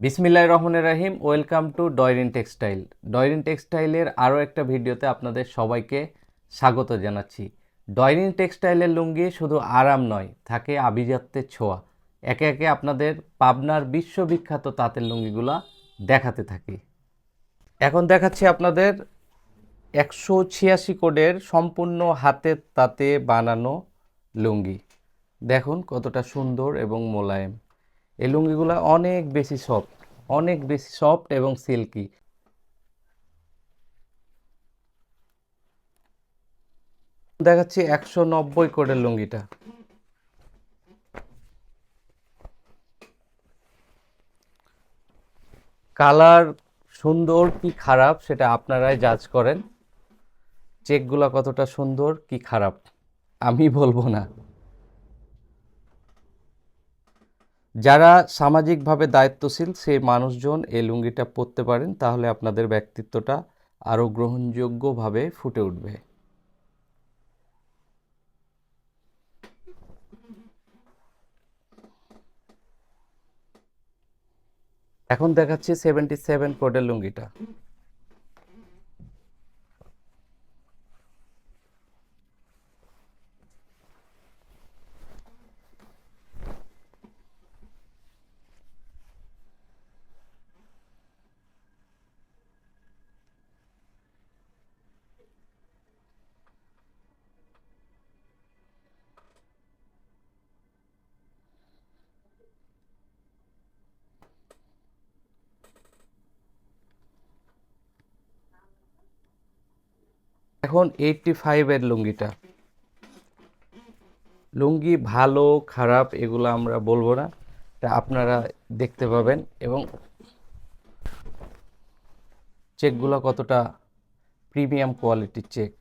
বিসমিল্লাহ রহমানের রাহিম, welcome to Doyrin textile. Doyrin টেক্সটাইলের আরও একটা ভিডিওতে আপনাদের সবাইকে স্বাগত জানাচ্ছি। ডয়রিন টেক্সটাইলের লুঙ্গি শুধু আরাম নয়, থাকে আভিজাত্যের ছোঁয়া। একে একে আপনাদের পাবনার বিশ্ববিখ্যাত তাঁতের লুঙ্গিগুলা দেখাতে থাকি। এখন দেখাচ্ছি আপনাদের একশো ছিয়াশি কোডের সম্পূর্ণ হাতের তাতে বানানো লুঙ্গি। দেখুন কতটা সুন্দর এবং মোলায়েম। এই লুঙ্গিগুলো অনেক বেশি সফট অনেক বেশি সফট এবং সিল্কি দেখাচ্ছি একশো নব্বই কোডের লুঙ্গিটা। কালার সুন্দর কি খারাপ সেটা আপনারাই জাজ করেন। চেকগুলো কতটা সুন্দর কি খারাপ, আমি বলব না। যারা সামাজিকভাবে দায়িত্বশীল সেই মানুষজন এই লুঙ্গিটা পরতে পারেন, তাহলে আপনাদের ব্যক্তিত্বটা আরও গ্রহণযোগ্যভাবে ফুটে উঠবে। এখন দেখাচ্ছি সেভেন্টি সেভেন কোডের লুঙ্গিটা। এখন এইটটি ফাইভের লুঙ্গিটা। লুঙ্গি ভালো, খারাপ, এগুলো আমরা বলব না। এটা আপনারা দেখতে পাবেন এবং চেকগুলো কতটা প্রিমিয়াম কোয়ালিটির চেক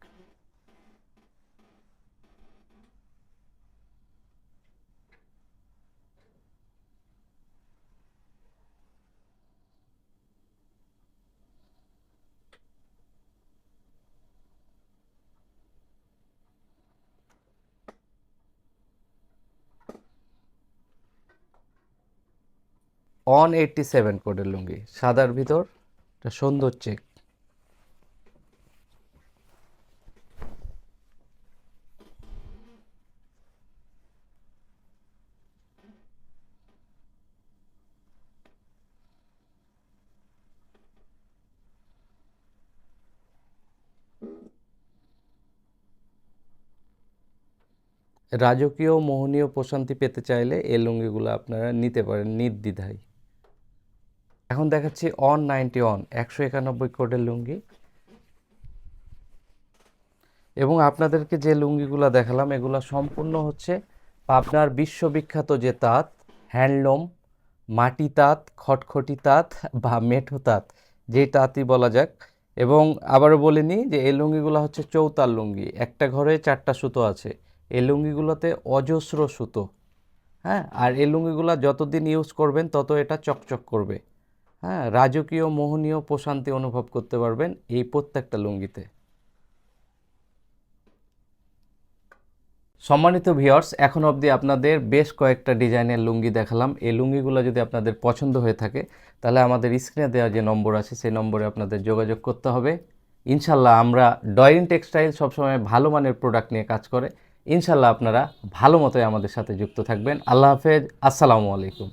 অন এইটটি সেভেন কোডের লুঙ্গি। সাদার ভিতর একটা সুন্দর চেক রাজকীয় মোহনীয় প্রশান্তি পেতে চাইলে এই লুঙ্গিগুলো আপনারা নিতে পারেন নির্দ্বিধায়। এখন দেখাচ্ছি অন নাইনটি অন, একশো একানব্বই কোডের লুঙ্গি। এবং আপনাদেরকে যে লুঙ্গিগুলো দেখালাম, এগুলো সম্পূর্ণ হচ্ছে পাবনার বিশ্ববিখ্যাত যে তাঁত, হ্যান্ডলুম, মাটি তাঁত, খটখটি তাঁত বা মেঠো তাঁত যেই তাঁতই বলা যাক। এবং আবারও বলে নিই যে এই লুঙ্গিগুলো হচ্ছে চৌতাল লুঙ্গি, একটা ঘরে চারটা সুতো আছে। এই লুঙ্গিগুলোতে অজস্র সুতো হ্যাঁ? আর এই লুঙ্গিগুলো যতদিন ইউজ করবেন, তত এটা চকচক করবে। হ্যাঁ রাজকীয় মোহনীয় প্রশান্তি অনুভব করতে পারবেন এই প্রত্যেকটা লুঙ্গিতে। সম্মানিত ভিউয়ার্স, এখন অবধি আপনাদের বেশ কয়েকটা ডিজাইনের লুঙ্গি দেখালাম। এই লুঙ্গিগুলো যদি আপনাদের পছন্দ হয়ে থাকে, তাহলে আমাদের স্ক্রিনে দেওয়া যে নম্বর আছে, সেই নম্বরে আপনাদের যোগাযোগ করতে হবে। ইনশাল্লাহ আমরা ডয়রিন টেক্সটাইল সবসময় ভালো মানের প্রোডাক্ট নিয়ে কাজ করে। ইনশাল্লাহ আপনারা ভালো মতোই আমাদের সাথে যুক্ত থাকবেন। আল্লাহ হাফেজ। আসসালামু আলাইকুম।